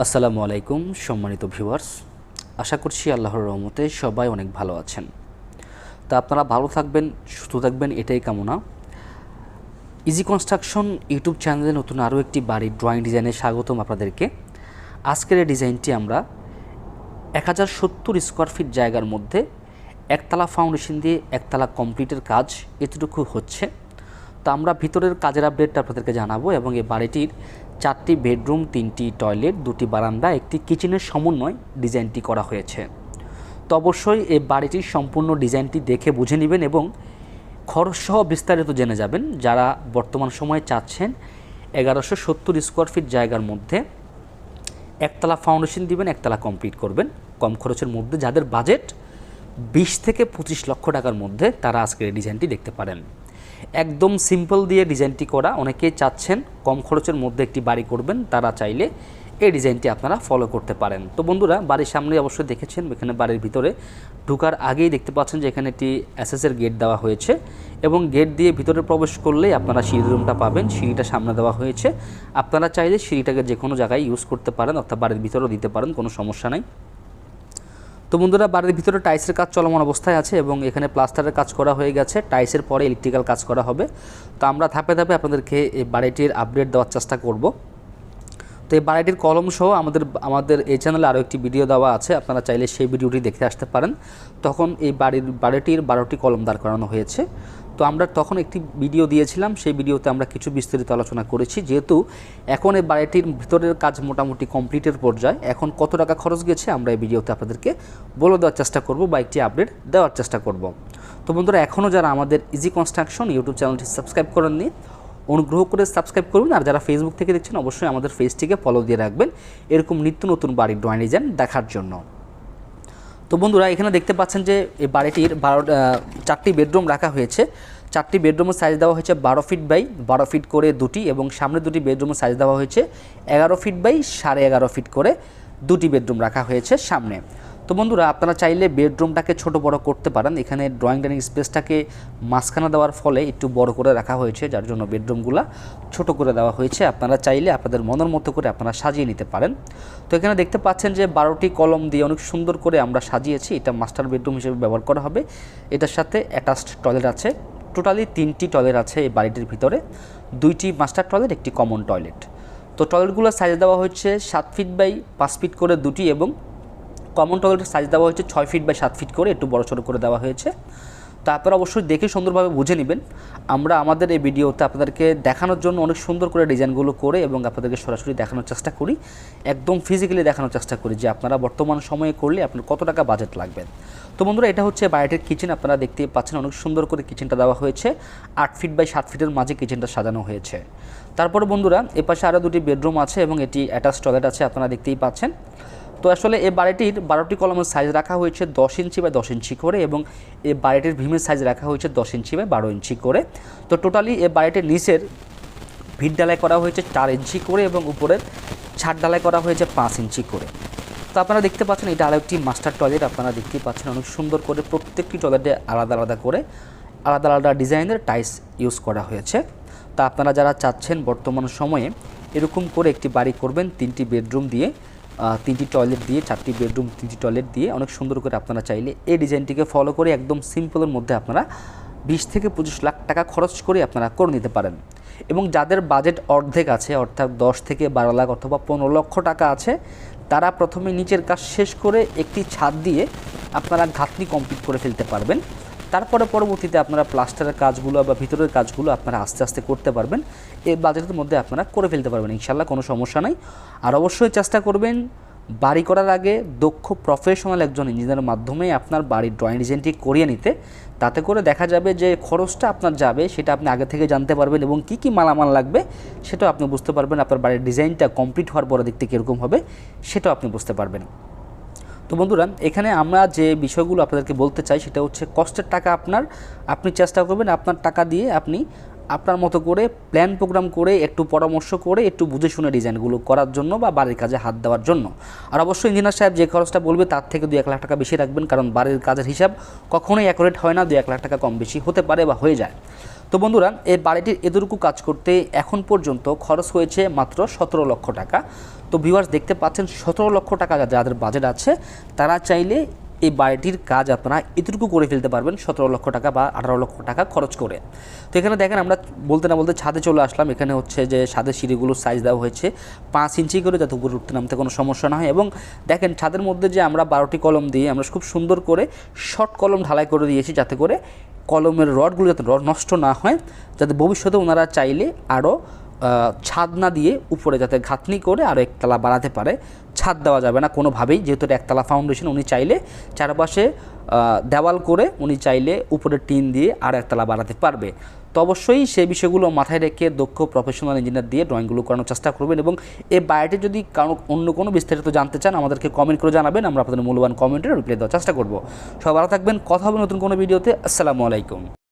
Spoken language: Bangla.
আসসালামু আলাইকুম, সম্মানিত ভিউয়ার্স। আশা করছি আল্লাহর রহমতে সবাই অনেক ভালো আছেন। তা আপনারা ভালো থাকবেন, সুস্থ থাকবেন, এটাই কামনা। ইজি কনস্ট্রাকশন ইউটিউব চ্যানেলে নতুন আরও একটি বাড়ির ড্রয়িং ডিজাইনে স্বাগতম আপনাদেরকে। আজকের এই ডিজাইনটি আমরা এক হাজার সত্তর স্কোয়ার ফিট জায়গার মধ্যে একতলা ফাউন্ডেশন দিয়ে একতলা কমপ্লিটের কাজ এতটুকু হচ্ছে। তো আমরা ভিতরের কাজের আপডেটটা আপনাদেরকে জানাব এবং এই বাড়িটির চারটি বেডরুম, তিনটি টয়লেট, দুটি বারান্দা, একটি কিচেনের সমন্বয় ডিজাইনটি করা হয়েছে। তো অবশ্যই এই বাড়িটির সম্পূর্ণ ডিজাইনটি দেখে বুঝে নেবেন এবং খরচসহ বিস্তারিত জেনে যাবেন। যারা বর্তমান সময়ে চাচ্ছেন এগারোশো সত্তর স্কোয়ার ফিট জায়গার মধ্যে একতলা ফাউন্ডেশন দিবেন, একতলা কমপ্লিট করবেন। কম খরচের মধ্যে যাদের বাজেট বিশ থেকে পঁচিশ লক্ষ টাকার মধ্যে তারা আজকের এই ডিজাইনটি দেখতে পারেন। একদম সিম্পল দিয়ে ডিজাইনটি করা। অনেকেই চাচ্ছেন কম খরচের মধ্যে একটি বাড়ি করবেন, তারা চাইলে এই ডিজাইনটি আপনারা ফলো করতে পারেন। তো বন্ধুরা, বাড়ির সামনে অবশ্যই দেখেছেন, এখানে বাড়ির ভিতরে ঢুকার আগেই দেখতে পাচ্ছেন যে এখানে একটি এসএসের গেট দেওয়া হয়েছে এবং গেট দিয়ে ভিতরে প্রবেশ করলেই আপনারা সিঁড়ি রুমটা পাবেন। সিঁড়িটা সামনে দেওয়া হয়েছে। আপনারা চাইলে সিঁড়িটাকে যে কোনো জায়গায় ইউজ করতে পারেন অর্থাৎ বাড়ির ভিতরেও দিতে পারেন, কোনো সমস্যা নাই। তো বন্ধুরা, বাড়ির ভিতরে টাইসের কাজ চলমান অবস্থায় আছে এবং এখানে প্লাস্টারের কাজ করা হয়ে গেছে। টাইসের পরে ইলেকট্রিক্যাল কাজ করা হবে। তো আমরা ধাপে ধাপে আপনাদেরকে এই বাড়িটির আপডেট দেওয়ার চেষ্টা করব। তো এই বাড়িটির কলম সহ আমাদের আমাদের এই চ্যানেলে আরও একটি ভিডিও দেওয়া আছে, আপনারা চাইলে সেই ভিডিওটি দেখতে আসতে পারেন। তখন এই বাড়ির, বাড়িটির বারোটি কলম দাঁড় করানো হয়েছে। তো আমরা তখন একটি ভিডিও দিয়েছিলাম, সেই ভিডিওতে আমরা কিছু বিস্তারিত আলোচনা করেছি। যেহেতু এখন এই বাড়িটির ভিতরের কাজ মোটামুটি কমপ্লিটের পর্যায়ে, এখন কত টাকা খরচ গেছে আমরা এই ভিডিওতে আপনাদেরকে বলে দেওয়ার চেষ্টা করব বা একটি আপডেট দেওয়ার চেষ্টা করব। তো বন্ধুরা, এখনও যারা আমাদের ইজি কনস্ট্রাকশন ইউটিউব চ্যানেলটি সাবস্ক্রাইব করেননি অনুগ্রহ করে সাবস্ক্রাইব করবেন আর যারা ফেসবুক থেকে দেখছেন, অবশ্যই আমাদের পেজটিকে ফলো দিয়ে রাখবেন। এরকম নিত্য নতুন বাড়ির ড্রয়িং ডিজাইন দেখার জন্য। তো বন্ধুরা, এখানে দেখতে পাচ্ছেন যে এই বাড়িটির বারো চারটি বেডরুম রাখা হয়েছে। চারটি বেডরুমের সাইজ দেওয়া হয়েছে বারো ফিট বাই বারো ফিট করে দুটি এবং সামনে দুটি বেডরুমের সাইজ দেওয়া হয়েছে এগারো ফিট বাই সাড়ে এগারো ফিট করে দুটি বেডরুম রাখা হয়েছে সামনে। তো বন্ধুরা, আপনারা চাইলে বেডরুমটাকে ছোট বড় করতে পারেন। এখানে ড্রয়িং ডাইনিং স্পেসটাকে মাঝখানে দেওয়ার ফলে একটু বড় করে রাখা হয়েছে, যার জন্য বেডরুমগুলো ছোট করে দেওয়া হয়েছে। আপনারা চাইলে আপনাদের মনের মতো করে আপনারা সাজিয়ে নিতে পারেন। তো এখানে দেখতে পাচ্ছেন যে বারোটি কলম দিয়ে অনেক সুন্দর করে আমরা সাজিয়েছি। এটা মাস্টার বেডরুম হিসেবে ব্যবহার করা হবে। এটার সাথে অ্যাটাচড টয়লেট আছে। টোটালি তিনটি টয়লেট আছে এই বাড়িটির ভিতরে। দুইটি মাস্টার টয়লেট একটি কমন টয়লেট তো টয়লেটগুলোর সাইজ দেওয়া হচ্ছে সাত ফিট বাই পাঁচ ফিট করে দুটি এবং কমন টয়লেটের সাইজ দেওয়া হয়েছে ছয় ফিট বাই সাত ফিট করে, একটু বড় ছোটো করে দেওয়া হয়েছে। তো আপনারা অবশ্যই দেখে সুন্দরভাবে বুঝে নেবেন। আমরা আমাদের এই ভিডিওতে আপনাদেরকে দেখানোর জন্য অনেক সুন্দর করে ডিজাইনগুলো করে এবং আপনাদেরকে সরাসরি দেখানোর চেষ্টা করি। একদম ফিজিক্যালি দেখানোর চেষ্টা করি যে আপনারা বর্তমান সময়ে করলে আপনার কত টাকা বাজেট লাগবে। তো বন্ধুরা, এটা হচ্ছে বাড়িটির কিচেন আপনারা দেখতেই পাচ্ছেন অনেক সুন্দর করে কিচেনটা দেওয়া হয়েছে। আট ফিট বাই সাত ফিটের মাঝে কিচেনটা সাজানো হয়েছে। তারপরে বন্ধুরা, এপাশে আরও দুটি বেডরুম আছে এবং এটি অ্যাটাচ টয়লেট আছে, আপনারা দেখতেই পাচ্ছেন। তো আসলে এই বাড়িটির বারোটি কলমের সাইজ রাখা হয়েছে দশ ইঞ্চি বা দশ ইঞ্চি করে এবং এই বাড়িটির ভীমের সাইজ রাখা হয়েছে দশ ইঞ্চি বা বারো ইঞ্চি করে। তো টোটালি এই বাড়িটির নিচের ভিট ডালাই করা হয়েছে চার ইঞ্চি করে এবং উপরের ছাদ ডালাই করা হয়েছে পাঁচ ইঞ্চি করে। তো আপনারা দেখতে পাচ্ছেন এটা আরও একটি মাস্টার টয়লেট আপনারা দেখতেই পাচ্ছেন অনেক সুন্দর করে প্রত্যেকটি টয়লেটে আলাদা আলাদা করে আলাদা আলাদা ডিজাইনের টাইলস ইউজ করা হয়েছে। তা আপনারা যারা চাচ্ছেন বর্তমান সময়ে এরকম করে একটি বাড়ি করবেন, তিনটি বেডরুম দিয়ে তিনটি টয়লেট দিয়ে, চারটি বেডরুম তিনটি টয়লেট দিয়ে অনেক সুন্দর করে আপনারা চাইলে এই ডিজাইনটিকে ফলো করে একদম সিম্পলের মধ্যে আপনারা বিশ থেকে পঁচিশ লাখ টাকা খরচ করে আপনারা করে নিতে পারেন। এবং যাদের বাজেট অর্ধেক আছে, অর্থাৎ দশ থেকে বারো লাখ অথবা পনেরো লক্ষ টাকা আছে, তারা প্রথমে নিচের কাজ শেষ করে একটি ছাদ দিয়ে আপনারা ঘাতনি কমপ্লিট করে ফেলতে পারবেন। তারপরে পরবর্তীতে আপনারা প্লাস্টারের কাজগুলো বা ভিতরের কাজগুলো আপনারা আস্তে আস্তে করতে পারবেন। এই বাজেটের মধ্যে আপনারা করে ফেলতে পারবেন ইনশাল্লাহ কোনো সমস্যা নাই। আর অবশ্যই চেষ্টা করবেন, বাড়ি করার আগে দক্ষ প্রফেশনাল একজন ইঞ্জিনিয়ারের মাধ্যমে আপনার বাড়ির ড্রয়িং ডিজাইনটি করিয়ে নিতে। তাতে করে দেখা যাবে যে খরচটা আপনার যাবে, সেটা আপনি আগে থেকে জানতে পারবেন এবং কী কী মালামাল লাগবে, সেটাও আপনি বুঝতে পারবেন আপনার বাড়ির ডিজাইনটা কমপ্লিট হওয়ার পরে দেখতে কীরকম হবে, সেটাও আপনি বুঝতে পারবেন। তো বন্ধুরা, এখানে আমরা যে বিষয়গুলো আপনাদেরকে বলতে চাই সেটা হচ্ছে কষ্টের টাকা আপনার, আপনি চেষ্টা করবেন আপনার টাকা দিয়ে আপনি আপনার মতো করে প্ল্যান প্রোগ্রাম করে, একটু পরামর্শ করে, একটু বুঝে শুনে ডিজাইনগুলো করার জন্য বা বাড়ির কাজে হাত দেওয়ার জন্য। আর অবশ্যই ইঞ্জিনিয়ার সাহেব যে খরচটা বলবে তার থেকে দু এক লাখ টাকা বেশি রাখবেন, কারণ বাড়ির কাজের হিসাব কখনোই অ্যাকুরেট হয় না দু এক লাখ টাকা কম বেশি হতে পারে বা হয়ে যায়। তো বন্ধুরা, এই বাড়িটির এতটুকু কাজ করতে এখন পর্যন্ত খরচ হয়েছে মাত্র সতেরো লক্ষ টাকা। তো ভিউয়ার্স দেখতে পাচ্ছেন সতেরো লক্ষ টাকা যাদের বাজেট আছে, তারা চাইলে এই বাড়িটির কাজ আপনারা এতটুকু করে ফেলতে পারবেন, সতেরো লক্ষ টাকা বা আঠারো লক্ষ টাকা খরচ করে। তো এখানে দেখেন আমরা বলতে না বলতে ছাদে চলে আসলাম। এখানে হচ্ছে যে ছাদের সিঁড়িগুলোর সাইজ দেওয়া হয়েছে পাঁচ ইঞ্চি করে যাতে উপরে উঠতে নামতে কোনো সমস্যা না হয় এবং দেখেন ছাদের মধ্যে যে আমরা বারোটি কলম দিয়ে আমরা খুব সুন্দর করে শর্ট কলম ঢালাই করে দিয়েছি যাতে করে কলমের রডগুলো যাতে রড নষ্ট না হয়, যাতে ভবিষ্যতে ওনারা চাইলে আরও ছাদ না দিয়ে উপরে যাতে ঘাতনি করে আরও একতলা বাড়াতে পারে, ছাদ দেওয়া যাবে না কোনোভাবেই। যেহেতু একতলা ফাউন্ডেশন উনি চাইলে চারপাশে দেওয়াল করে উনি চাইলে উপরে টিন দিয়ে আর একতলা বাড়াতে পারবে। তো অবশ্যই সেই বিষয়গুলো মাথায় রেখে দক্ষ প্রফেশনাল ইঞ্জিনিয়ার দিয়ে ড্রয়িংগুলো করানোর চেষ্টা করবেন এবং এই বায়োটি যদি কারও অন্য কোনো বিস্তারিত জানতে চান, আমাদেরকে কমেন্ট করে জানাবেন, আমরা আপনাদের মূল্যবান কমেন্টে রিপ্লাই দেওয়ার চেষ্টা করব। সবাই ভালো থাকবেন, কথা হবে নতুন কোনো ভিডিওতে আসসালামু আলাইকুম।